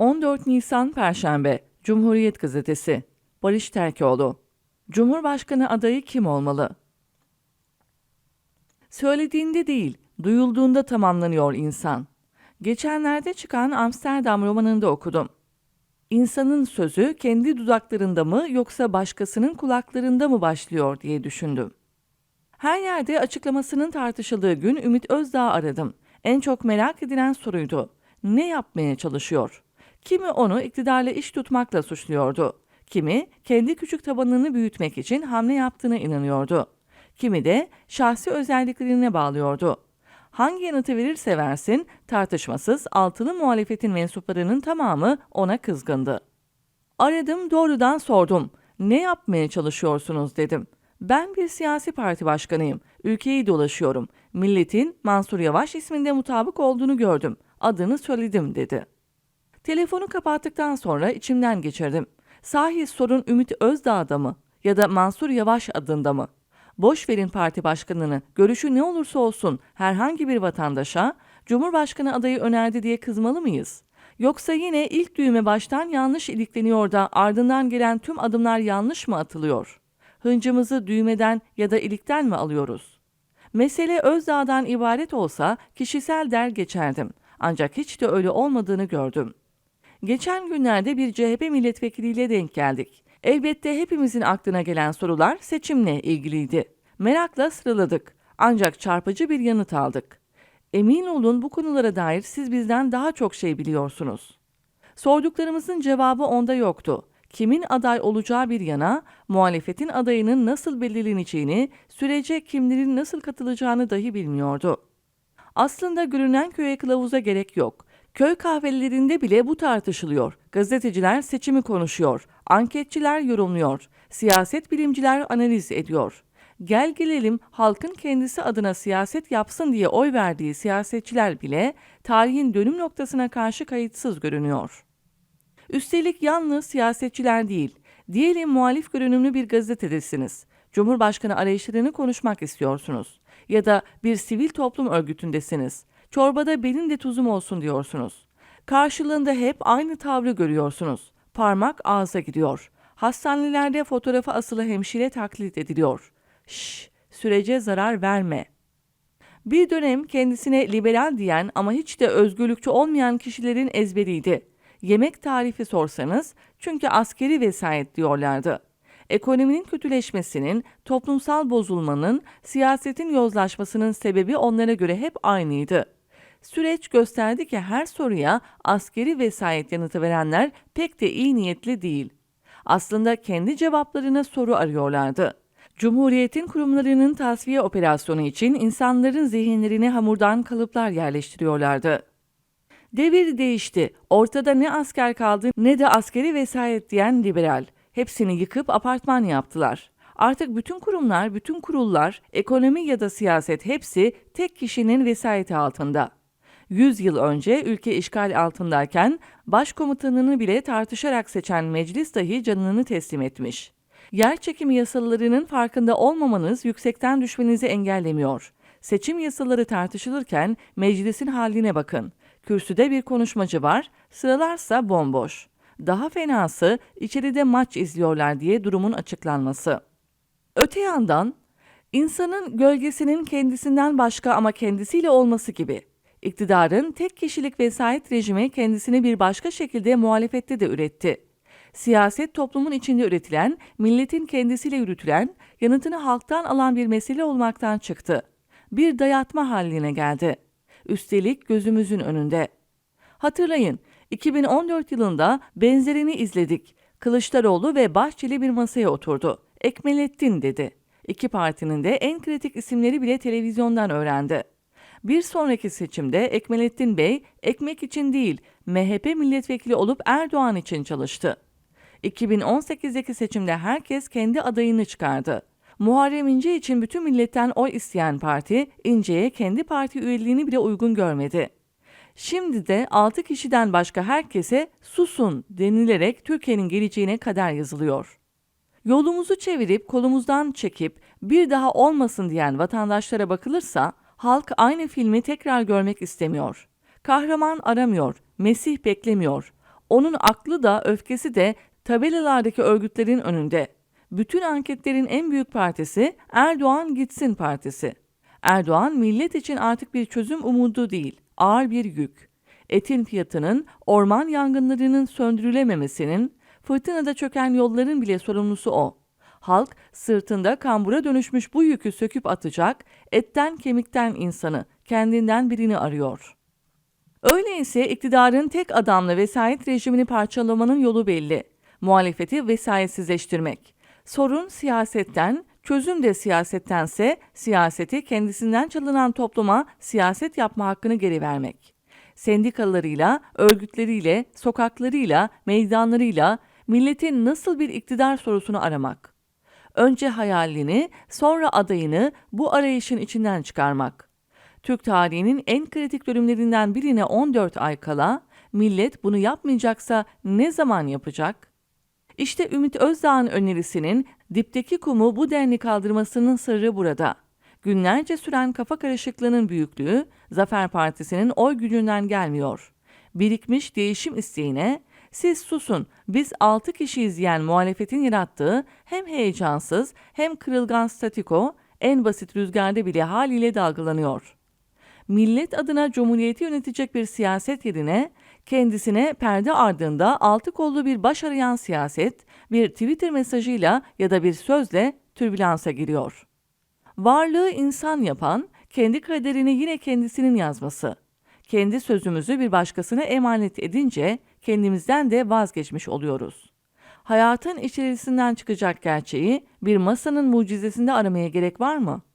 14 Nisan Perşembe Cumhuriyet Gazetesi Barış Terkoğlu Cumhurbaşkanı adayı kim olmalı? Söylediğinde değil, duyulduğunda tamamlanıyor insan. Geçenlerde çıkan Amsterdam romanında okudum. İnsanın sözü kendi dudaklarında mı yoksa başkasının kulaklarında mı başlıyor diye düşündüm. Her yerde açıklamasının tartışıldığı gün Ümit Özdağ aradım. En çok merak edilen soruydu. Ne yapmaya çalışıyor? Kimi onu iktidarla iş tutmakla suçluyordu. Kimi kendi küçük tabanını büyütmek için hamle yaptığına inanıyordu. Kimi de şahsi özelliklerine bağlıyordu. Hangi yanıtı verirse versin tartışmasız altılı muhalefetin mensuplarının tamamı ona kızgındı. Aradım doğrudan sordum. Ne yapmaya çalışıyorsunuz dedim. Ben bir siyasi parti başkanıyım. Ülkeyi dolaşıyorum. Milletin Mansur Yavaş isminde mutabık olduğunu gördüm. Adını söyledim dedi. Telefonu kapattıktan sonra içimden geçirdim. Sahi sorun Ümit Özdağ'da mı ya da Mansur Yavaş adında mı? Boş verin parti başkanını, görüşü ne olursa olsun herhangi bir vatandaşa Cumhurbaşkanı adayı önerdi diye kızmalı mıyız? Yoksa yine ilk düğme baştan yanlış ilikleniyor da ardından gelen tüm adımlar yanlış mı atılıyor? Hıncımızı düğmeden ya da ilikten mi alıyoruz? Mesele Özdağ'dan ibaret olsa kişisel der geçerdim. Ancak hiç de öyle olmadığını gördüm. Geçen günlerde bir CHP milletvekiliyle denk geldik. Elbette hepimizin aklına gelen sorular seçimle ilgiliydi. Merakla sıraladık. Ancak çarpıcı bir yanıt aldık. Emin olun bu konulara dair siz bizden daha çok şey biliyorsunuz. Sorduklarımızın cevabı onda yoktu. Kimin aday olacağı bir yana, muhalefetin adayının nasıl belirleneceğini, sürece kimlerin nasıl katılacağını dahi bilmiyordu. Aslında görünen köye kılavuza gerek yok. Köy kahvelerinde bile bu tartışılıyor. Gazeteciler seçimi konuşuyor, anketçiler yorumluyor, siyaset bilimciler analiz ediyor. Gel gelelim halkın kendisi adına siyaset yapsın diye oy verdiği siyasetçiler bile tarihin dönüm noktasına karşı kayıtsız görünüyor. Üstelik yalnız siyasetçiler değil, diyelim muhalif görünümlü bir gazetedesiniz. Cumhurbaşkanı arayışlarını konuşmak istiyorsunuz. Ya da bir sivil toplum örgütündesiniz. Çorbada benim de tuzum olsun diyorsunuz. Karşılığında hep aynı tavrı görüyorsunuz. Parmak ağza gidiyor. Hastanelerde fotoğrafı asılı hemşire taklit ediliyor. Şşş, sürece zarar verme. Bir dönem kendisine liberal diyen ama hiç de özgürlükçü olmayan kişilerin ezberiydi. Yemek tarifi sorsanız çünkü askeri vesayet diyorlardı. Ekonominin kötüleşmesinin, toplumsal bozulmanın, siyasetin yozlaşmasının sebebi onlara göre hep aynıydı. Süreç gösterdi ki her soruya askeri vesayet yanıtı verenler pek de iyi niyetli değil. Aslında kendi cevaplarına soru arıyorlardı. Cumhuriyetin kurumlarının tasfiye operasyonu için insanların zihinlerine hamurdan kalıplar yerleştiriyorlardı. Devir değişti. Ortada ne asker kaldı ne de askeri vesayet diyen liberal. Hepsini yıkıp apartman yaptılar. Artık bütün kurumlar, bütün kurullar, ekonomi ya da siyaset hepsi tek kişinin vesayeti altında. 100 yıl önce ülke işgal altındayken başkomutanını bile tartışarak seçen meclis dahi canını teslim etmiş. Yer çekimi yasalarının farkında olmamanız yüksekten düşmenizi engellemiyor. Seçim yasaları tartışılırken meclisin haline bakın. Kürsüde bir konuşmacı var, sıralarsa bomboş. Daha fenası içeride maç izliyorlar diye durumun açıklanması. Öte yandan insanın gölgesinin kendisinden başka ama kendisiyle olması gibi. İktidarın tek kişilik vesayet rejimi kendisini bir başka şekilde muhalefette de üretti. Siyaset toplumun içinde üretilen, milletin kendisiyle yürütülen, yanıtını halktan alan bir mesele olmaktan çıktı. Bir dayatma haline geldi. Üstelik gözümüzün önünde. Hatırlayın, 2014 yılında benzerini izledik. Kılıçdaroğlu ve Bahçeli bir masaya oturdu. Ekmelettin dedi. İki partinin de en kritik isimleri bile televizyondan öğrendi. Bir sonraki seçimde Ekmelettin Bey ekmek için değil MHP milletvekili olup Erdoğan için çalıştı. 2018'deki seçimde herkes kendi adayını çıkardı. Muharrem İnce için bütün milletten oy isteyen parti İnce'ye kendi parti üyeliğini bile uygun görmedi. Şimdi de 6 kişiden başka herkese susun denilerek Türkiye'nin geleceğine kader yazılıyor. Yolumuzu çevirip kolumuzdan çekip bir daha olmasın diyen vatandaşlara bakılırsa halk aynı filmi tekrar görmek istemiyor. Kahraman aramıyor, Mesih beklemiyor. Onun aklı da öfkesi de tabelalardaki örgütlerin önünde. Bütün anketlerin en büyük partisi Erdoğan Gitsin Partisi. Erdoğan millet için artık bir çözüm umudu değil, ağır bir yük. Etin fiyatının, orman yangınlarının söndürülememesinin, fırtınada çöken yolların bile sorumlusu o. Halk sırtında kambura dönüşmüş bu yükü söküp atacak, etten kemikten insanı, kendinden birini arıyor. Öyleyse iktidarın tek adamlı vesayet rejimini parçalamanın yolu belli. Muhalefeti vesayetsizleştirmek. Sorun siyasetten, çözüm de siyasettense siyaseti kendisinden çalınan topluma siyaset yapma hakkını geri vermek. Sendikalarıyla, örgütleriyle, sokaklarıyla, meydanlarıyla milletin nasıl bir iktidar sorusunu aramak. Önce hayalini, sonra adayını bu arayışın içinden çıkarmak. Türk tarihinin en kritik dönümlerinden birine 14 ay kala millet bunu yapmayacaksa ne zaman yapacak? İşte Ümit Özdağ'ın önerisinin dipteki kumu bu denli kaldırmasının sırrı burada. Günlerce süren kafa karışıklığının büyüklüğü Zafer Partisi'nin oy gücünden gelmiyor. Birikmiş değişim isteğine siz susun biz 6 kişi izleyen muhalefetin yarattığı hem heyecansız hem kırılgan statiko en basit rüzgarda bile haliyle dalgalanıyor millet adına cumhuriyeti yönetecek bir siyaset yerine kendisine perde ardında altı kollu bir baş arayan siyaset, bir Twitter mesajıyla ya da bir sözle türbülansa giriyor. Varlığı insan yapan, kendi kaderini yine kendisinin yazması. Kendi sözümüzü bir başkasına emanet edince kendimizden de vazgeçmiş oluyoruz. Hayatın içerisinden çıkacak gerçeği bir masanın mucizesinde aramaya gerek var mı?''